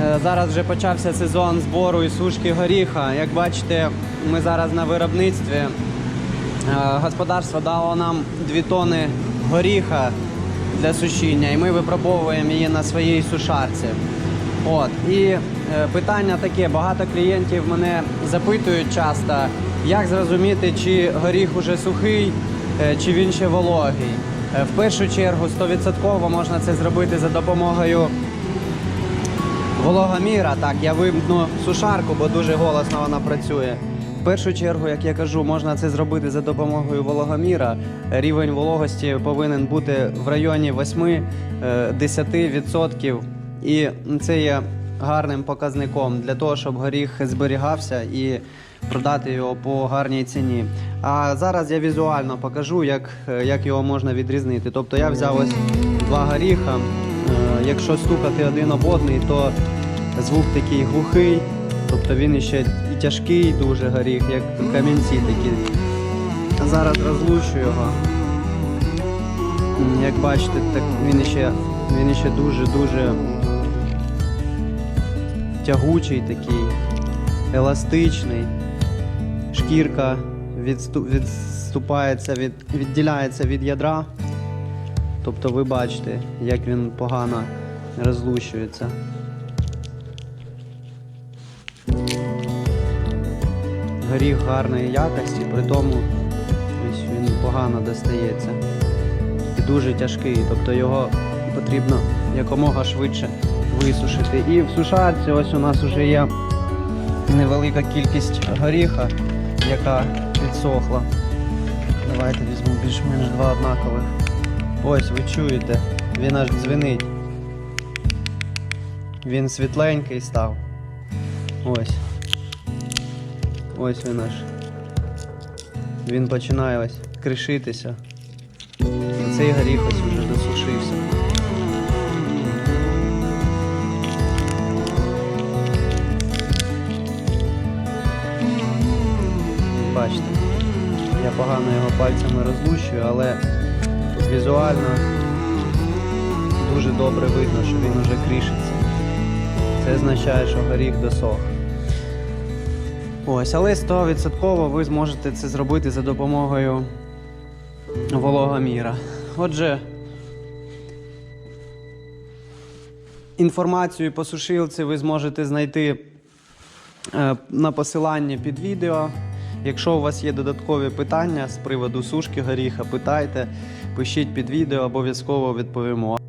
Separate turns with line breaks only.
Е, Зараз вже почався сезон збору і сушки горіха. Як бачите, ми зараз на виробництві. Е, Господарство дало нам 2 тони горіха для сушіння, і ми випробовуємо її на своїй сушарці. От. І е, питання таке: багато клієнтів мене запитують часто, як зрозуміти, чи горіх уже сухий, чи він ще вологий. В першу чергу 100% можна це зробити за допомогою Вологоміра, так, я вимкну сушарку, бо дуже голосно вона працює. В першу чергу, як я кажу, можна це зробити за допомогою вологоміра. Рівень вологості повинен бути в районі 8-10%. І це є гарним показником для того, щоб горіх зберігався і продати його по гарній ціні. А зараз я візуально покажу, як, як його можна відрізнити. Тобто я взяв ось два горіха. Е, Якщо стукати один об одний, то звук такий глухий, тобто він ще і тяжкий дуже горіх, як камінці такі. Зараз розлучу його. Як бачите, так він ще, він ще дуже-дуже тягучий такий, еластичний. Шкірка відступається від, відділяється від ядра. Тобто ви бачите, як він погано розлущується. Горіх гарної якості, при тому ось він погано достається. І дуже тяжкий, тобто його потрібно якомога швидше висушити. І в сушарці ось у нас вже є невелика кількість горіха, яка підсохла. Давайте візьму більш-менш два однакових. Ось ви чуєте, він аж дзвенить. Він світленький став. Ось. Ось він аж. Він починає ось кришитися. Цей горіх ось уже досушився. Бачите, я погано його пальцями розлущую, але візуально дуже добре видно, що він уже крішиться. Це означає, що горіх досох. Ось, але 100% ви зможете це зробити за допомогою вологоміра. Отже, інформацію по сушилці ви зможете знайти е, на посиланні під відео. Якщо у вас є додаткові питання з приводу сушки горіха, питайте, пишіть під відео, обов'язково відповімо.